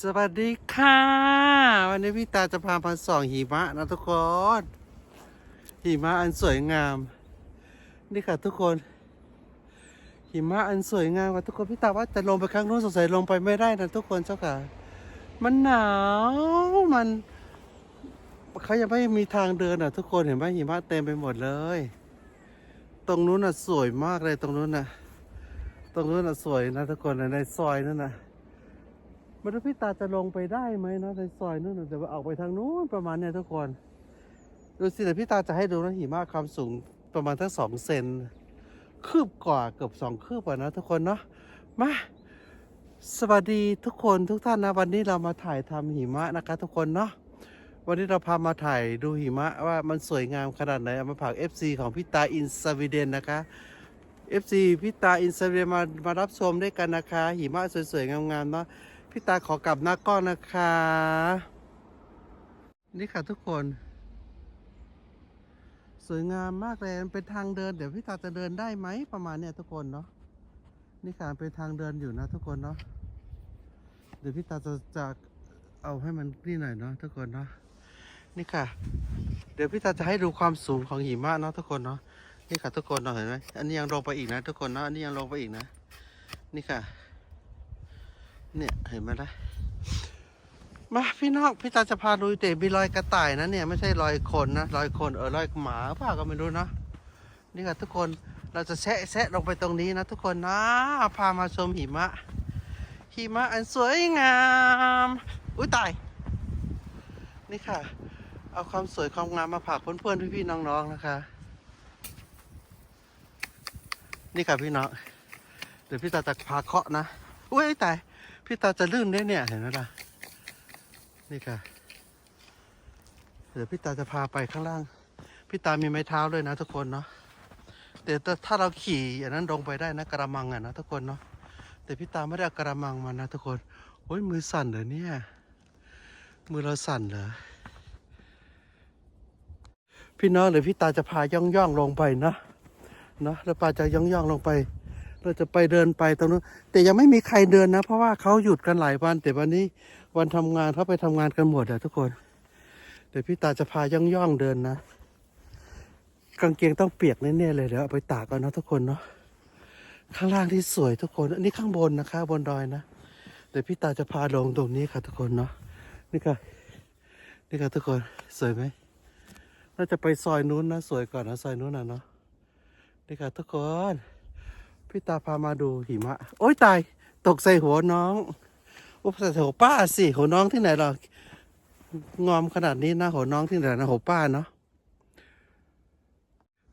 สวัสดีค่ะ วันนี้พี่ตาจะพามาส่องหิมะนะทุกคนหิมะอันสวยงาม นี่ค่ะทุกคน หิมะอันสวยงามค่ะทุกคนพี่ตาว่าจะลงไปข้างนู้นสงสัยลงไปไม่ได้นะทุกคนเจ้าค่ะ มันหนาวมันเขายังไม่มีทางเดินอะ ทุกคนเห็นไหมหิมะเต็มไปหมดเลย ตรงนู้นน่ะสวยมากเลยตรงนู้นน่ะ ตรงนู้นน่ะสวยนะทุกคนในซอยนั่นน่ะ ม่รู้พี่ตาจะลงไปได้ไหมนะในซอยนู่นแต่ว่าออกไปทางนู้นประมาณเนี้ยทุกคนดูสิแต่พี่ตาจะให้ดูนะหิมะความสูงประมาณทั้งสองเซนคืบกว่าเกือบสองคืบอะนะทุกคนเนาะมาสวัสดีทุกคนทุกท่านนะวันนี้เรามาถ่ายทำหิมะนะคะ ทุกคนเนาะวันนี้เราพามาถ่ายดูหิมะว่ามันสวยงามขนาดไหนเอามาฝาก FC ของพี่ตาอินสวีเดนนะคะ FC พี่ตาอินสวีเดนมามารับชมด้วยกันนะคะ หิมะสวยๆงามๆเนาะ พี่ตาขอกลับหน้ากล้องนะคะ นี่ค่ะทุกคน สวยงามมากเลยเป็นทางเดิน เดี๋ยวพี่ตาจะเดินได้ไหมประมาณเนี้ยทุกคนเนาะนี่ค่ะเป็นทางเดินอยู่นะทุกคนเนาะเดี๋ยวพี่ตาจะจะเอาให้มันนี่หน่อยเนาะทุกคนเนาะนี่ค่ะ เดี๋ยวพี่ตาจะให้ดูความสูงของหิมะเนาะทุกคนเนาะนี่ค่ะทุกคนเนาะเห็นไหมอันนี้ยังลงไปอีกนะ ทุกคนเนาะอันนี้ยังลงไปอีกนะ นี่ค่ะ เนี่ยเห็นไหมล่ะมาพี่น้องพี่ตาจะพาดูเตะมีรอยกระต่ายนะเนี่ยไม่ใช่รอยคนนะรอยคนเออรอยหมาป่าก็ไม่รู้เนาะนี่ค่ะทุกคนเราจะแซะแซะลงไปตรงนี้นะทุกคนนะพามาชมหิมะ หิมะอันสวยงามอุ้ยตายนี่ค่ะ เอาความสวยความงามมาฝากเพื่อนๆพี่ๆน้องๆนะคะ นี่ค่ะพี่น้องเดี๋ยวพี่ตาจะพาเคาะนะอุ้ยตาย พี่ตาจะลื่นได้เนี่ยเห็นไหมล่ะ นี่ค่ะ เดี๋ยวพี่ตาจะพาไปข้างล่าง พี่ตามีไม้เท้าด้วยนะทุกคนเนาะแต่ถ้าเราขี่อย่างนั้นลงไปได้นะกระมังอะนะทุกคนเนาะแต่พี่ตาไม่ได้กระมังมานะทุกคนโอ้ยมือสั่นเหรอเนี่ย มือเราสั่นเหรอพี่น้องเดี๋ยวพี่ตาจะพาย่องย่องลงไปนะเนาะแล้วปาจะย่องย่องลงไป เราจะไปเดินไปตรงนู้นแต่ยังไม่มีใครเดินนะ เพราะว่าเขาหยุดกันหลายวัน แต่วันนี้วันทำงานเขาไปทำงานกันหมดอะทุกคน เดี๋ยวพี่ตาจะพาย่องย่องเดินนะ กางเกงต้องเปียกแน่ๆเลยเดี๋ยวเอาไปตากก่อนนะทุกคนเนาะข้างล่างที่สวยทุกคน อันนี้ข้างบนนะคะ บนดอยนะเดี๋ยวพี่ตาจะพาลงตรงนี้ค่ะ ทุกคนเนาะนี่ค่ะนี่ค่ะทุกคนสวยไหมน่าจะไปซอยนู้นนะ สวยกว่อนนะซอยนู้นนะเนาะนี่ค่ะทุกคน พี่ตาพามาดูหิมะ โอ๊ยตาย ตกใส่หัวน้องอุ๊บใส่หัวป้าสิหัวน้องที่ไหนหรองอมขนาดนี้นะหัวน้องที่ไหนนะหัวป้าเนาะ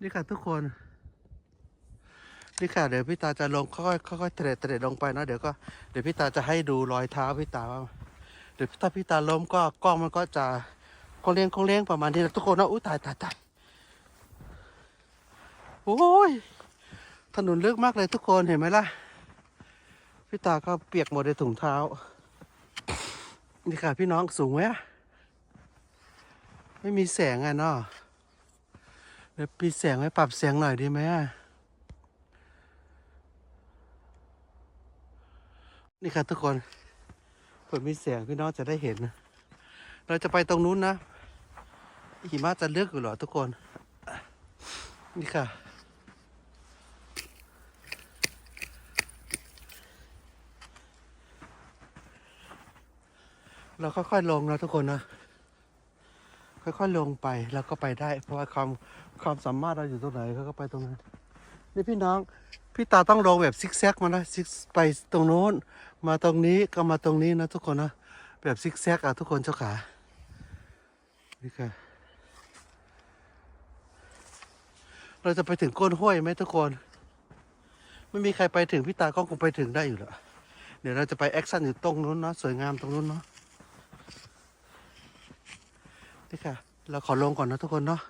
นี่ค่ะทุกคน นี่ค่ะ เดี๋ยวพี่ตาจะลงค่อยๆค่อยๆเตะเตะลงไปนะเดี๋ยวก็เดี๋ยวพี่ตาจะให้ดูรอยเท้าพี่ตาว่าเดี๋ยวถ้าพี่ตาล้มก็กล้องมันก็จะคงเลี้ยงคงเลี้ยงประมาณนี้นะทุกคนนะอุ้ยตายตายตายโอ้ย ถนนลึกมากเลยทุกคนเห็นไหมล่ะ พี่ตาก็เปียกหมดในถุงเท้า นี่ค่ะพี่น้องสูงไหมไม่มีแสงอะเนาะเดี๋ยวปีแสงไว้ปรับแสงหน่อยดีไหมอะนี่ค่ะทุกคนเปิดมีแสงพี่น้องจะได้เห็น เราจะไปตรงนู้นนะหิมะจะเลือกอยู่เหรอทุกคน นี่ค่ะ เราค่อยๆลงนะทุกคนนะ ค่อยๆลงไปแล้วก็ไปได้ เพราะว่าความความสามารถเราอยู่ตรงไหนเขาก็ไปตรงนั้นนี่พี่น้องพี่ตาต้องลงแบบซิกแซกมานะซิกไปตรงโน้น มาตรงนี้ก็มาตรงนี้นะทุกคนนะแบบซิกแซกอะทุกคนเจ้าขานี่ค่ะเราจะไปถึงก้นห้วยไหมทุกคน ไม่มีใครไปถึงพี่ตาก็คงไปถึงได้อยู่แล้วเดี๋ยวเราจะไปแอคชั่นอยู่ตรงนู้นเนาะสวยงามตรงนู้นเนาะ นี่ค่ะ เราขอลงก่อนนะทุกคนเนาะ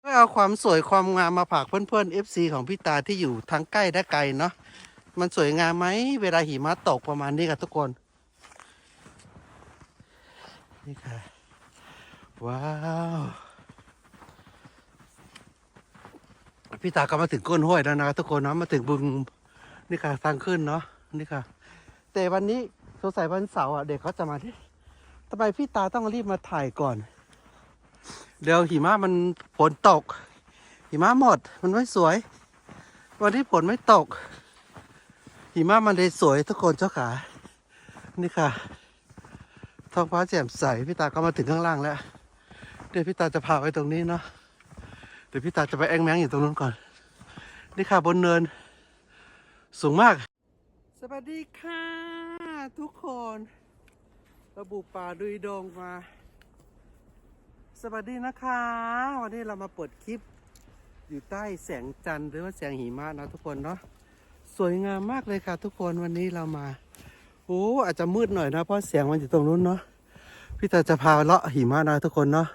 เพื่อเอาความสวยความงามมาฝากเพื่อนๆ FC ของพี่ตาที่อยู่ทั้งใกล้และไกลเนาะมันสวยงามไหมเวลาหิมะตกประมาณนี้ค่ะทุกคนนี่ค่ะ ว้าวพี่ตาก็มาถึงก้นห้วยแล้วนะทุกคนเนาะมาถึงบึงนี่ค่ะทางขึ้นเนาะนี่ค่ะ แต่วันนี้สงสัยวันเสาร์อะเด็กเขาจะมาที่ทำไมพี่ตาต้องรีบมาถ่ายก่อน เดี๋ยวหิมะมันฝนตก หิมะหมด มันไม่สวย วันที่ฝนไม่ตก หิมะมันเลยสวยทุกคนเจ้าขานี่ค่ะ ท้องฟ้าแจ่มใสพี่ตาก็มาถึงข้างล่างแล้ว เดี๋ยวพี่ตาจะพาไปตรงนี้เนาะเดี๋ยวพี่ตาจะไปแองแมงอยู่ตรงนู้นก่อน นี่ค่ะบนเนิน สูงมาก สวัสดีค่ะ ทุกคนราบุป่าดุยดงมา สวัสดีนะคะ วันนี้เรามาเปิดคลิป อยู่ใต้แสงจันทร์หรือว่าแสงหิมะนะทุกคนเนาะสวยงามมากเลยค่ะ ทุกคนวันนี้เรามาโอ้อาจจะมืดหน่อยนะเพราะเสียงมันอยู่ตรงนู้นเนาะพี่ตาจะพาเลาะหิมะนะทุกคนเนาะ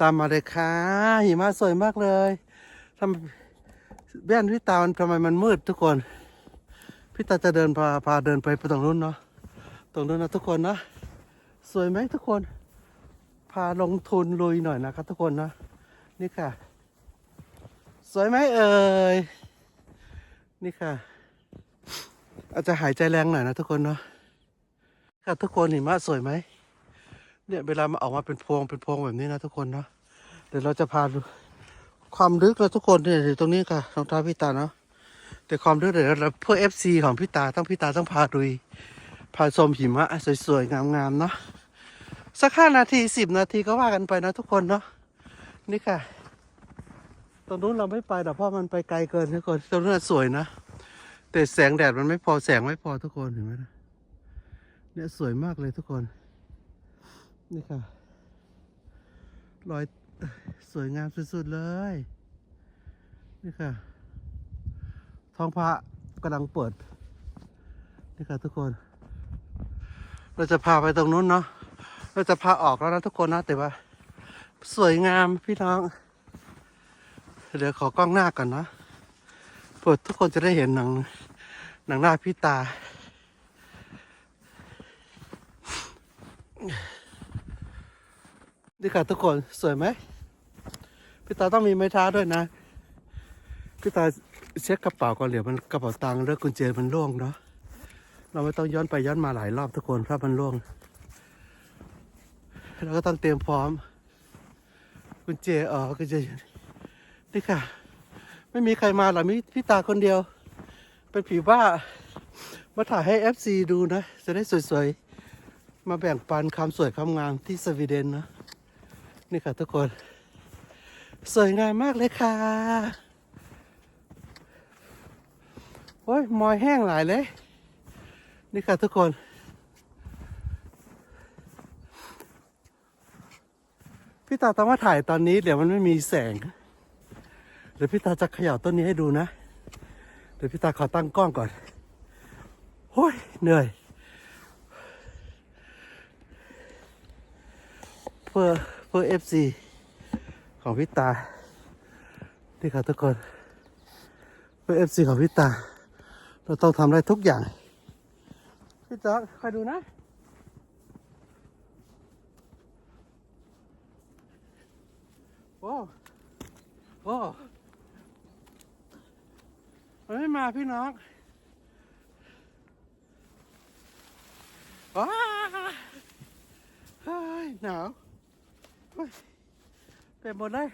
ตามมาเลยค่ะหิมะสวยมากเลยทำแว่นพี่ตามันทำไมมันมืดทุกคนพี่ตาจะเดินพาพาเดินไปตรงนู้นเนาะตรงนู้นนะทุกคนนะสวยไหมทุกคนาลงทุนลุยหน่อยนะครับทุกคนนะนี่ค่ะ สวยไหมเอ่ยนี่ค่ะ อาจจะหายใจแรงหน่อยนะทุกคนเนาะค่ะทุกคนหิมะสวยไหมเนี่ยเวลามาออกมาเป็นพวงเป็นพวงแบบนี้นะทุกคนเนาะเดี๋ยวเราจะพาดูความลึกนะทุกคนเนี่ยตรงนี้ค่ะรองเท้าพี่ตาเนาะแต่ความลึกเดี๋ยวเราเพื่อเอฟซีของพี่ตาต้องพี่ตาต้องพาดุยพาชมหิมะสวยๆงามๆเนาะ สักห้านาทีสิบนาทีก็ว่ากันไปนะทุกคนเนาะนี่ค่ะ ตรงนู้นเราไม่ไปหรอกเพราะมันไปไกลเกินทุกคนตรงนู้นสวยนะ แต่แสงแดดมันไม่พอแสงไม่พอทุกคนเห็นไหมนะเนี่ยสวยมากเลยทุกคน นี่ค่ะรอยสวยงามสุดๆเลย นี่ค่ะ ท้องพระกำลังเปิด นี่ค่ะทุกคน เราจะพาไปตรงนู้นเนาะ เราจะพาออกแล้วนะทุกคนนะแต่ว่า สวยงามพี่น้อง เดี๋ยวขอกล้องหน้าก่อนนะเปิดทุกคนจะได้เห็นหนังหนังหน้าพี่ตานี่ค่ะทุกคนสวยไหมพี่ตาต้องมีไม้เท้าด้วยนะ พี่ตาเช็คกระเป๋าก่อนเดี๋ยวมันกระเป๋าตังค์แล้วกุญแจมันล่วงเนาะเราไม่ต้องย้อนไปย้อนมาหลายรอบทุกคนถ้าะมันล่วง เราก็ต้องเตรียมพร้อม กุญแจเออกุญแจนี่นี่ค่ะ ไม่มีใครมาหรอกมีพี่ตาคนเดียว เป็นผีบ้า มาถ่ายให้ FC ดูนะ จะได้สวยๆ มาแบ่งปันความสวยความงามที่สวีเดนนะนี่ค่ะทุกคน สวยงามมากเลยค่ะ โอ้ยมอยแห้งหลายเลย นี่ค่ะทุกคน พี่ตาต้องมาถ่ายตอนนี้เดี๋ยวมันไม่มีแสง เดี๋ยวพี่ตาจะเขย่าต้นนี้ให้ดูนะ เดี๋ยวพี่ตาขอตั้งกล้องก่อนโอ้ยเหนื่อยเพื่อเพื่อเอฟซีของพี่ตานี่ค่ะทุกคนเพื่อเอฟซีของพี่ตา เราต้องทำอะได้ทุกอย่าง พี่จอร์ดคอยดูนะ โอ้ โอ้ มันไม่มาพี่น้องว้าเฮ้ยหนาวเฮ้ยเป็นหมดเลย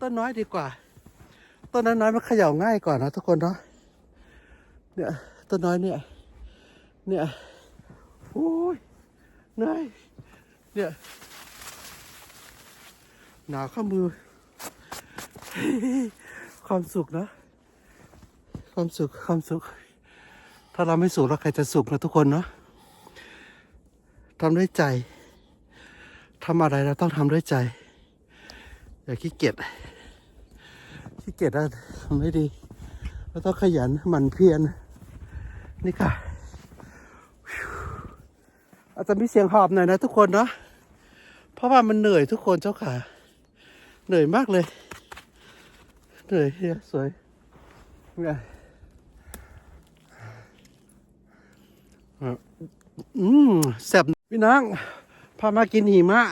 ต้นน้อยดีกว่า ต้นน้อยมันเขย่าง่ายกว่านะทุกคนเนาะเนี่ยต้นน้อยเนี่ย เนี่ยโอ้ยเหนื่อยเนี่ยหนาวข้ามือ ความสุขนะ ความสุขความสุข ถ้าเราไม่สุขแล้วใครจะสุขนะทุกคนเนาะทำด้วยใจทำอะไรเราต้องทำด้วยใจ อย่าขี้เกียจขี้เกียจนะทำไม่ดีเราต้องขยันหมั่นเพียรนี่ค่ะอาจจะมีเสียงหอบหน่อยนะทุกคนเนาะเพราะว่ามันเหนื่อยทุกคนเจ้าค่ะ เหนื่อยมากเลย เหนื่อยเฮียสวยเนี่อะอืมแซ่บพี่น้องพามากินหิมะ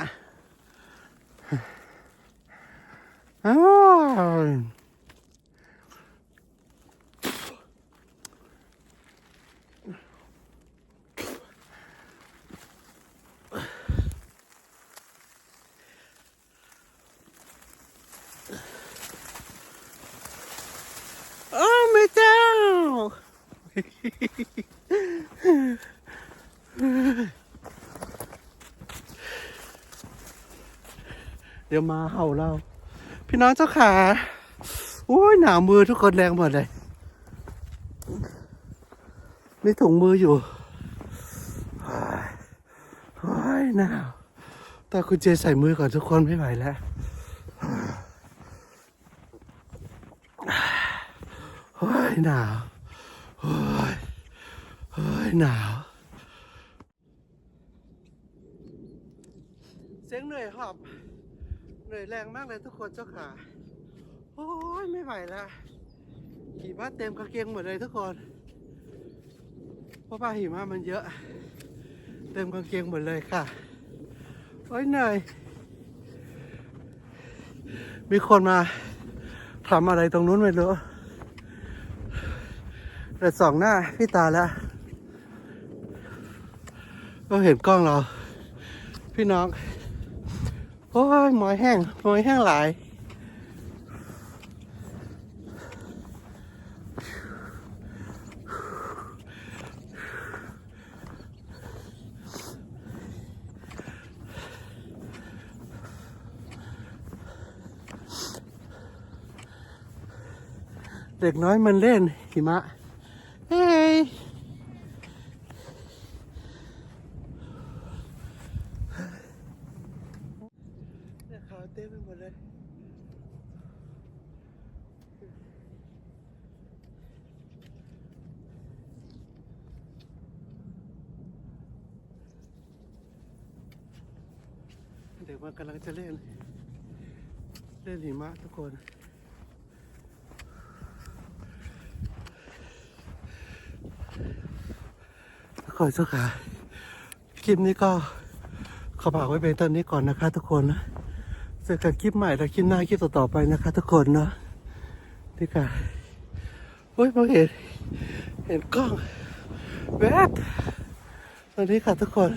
อ้าว เจ้า เดี๋ยวมาเห่าเรา พี่น้องเจ้าขาโอ้ยหนาวมือทุกคนแรงหมดเลยมีถุงมืออยู่โอ้ยหนาวแต่คุณเจใส่มือก่อนทุกคนไม่ไหวแล้ว ยหนาวโอ้ยโอ้ยหนาว เสียงเหนื่อยหอบเหนื่อยแรงมากเลยทุกคนเจ้าขาโอ้ยไม่ไหวล้วหิมะเต็มกางเกงหมดเลยทุกคน เพราะว่าหิมะมันเยอะ เต็มกางเกงหมดเลยค่ะโอ้ยเหนื่อยมีคนมาทำอะไรตรงนู้นไม่รู้ แต่สองหน้าพี่ตาแล้ว ก็เห็นกล้องเรา พี่น้อง โอ้ยหมอยแห้งหมอยแห้งหลาย เด็กน้อยมันเล่นหิมะ เฮ้ย เต็มไปหมดเลยเด็กมันกำลังจะเล่น เล่นหิมะทุกคน ขอเจ้าค่ะคลิปนี้ก็ขอฝากไว้เป็นตอนนี้ก่อนนะคะทุกคนนะ เจอกันคลิปใหม่แล้วคลิปหน้าคลิปต่อๆไปนะคะ ทุกคนเนาะนี่ค่ะโอ้ยมองเห็น เห็นกล้องแวบตอนนี้ค่ะทุกคน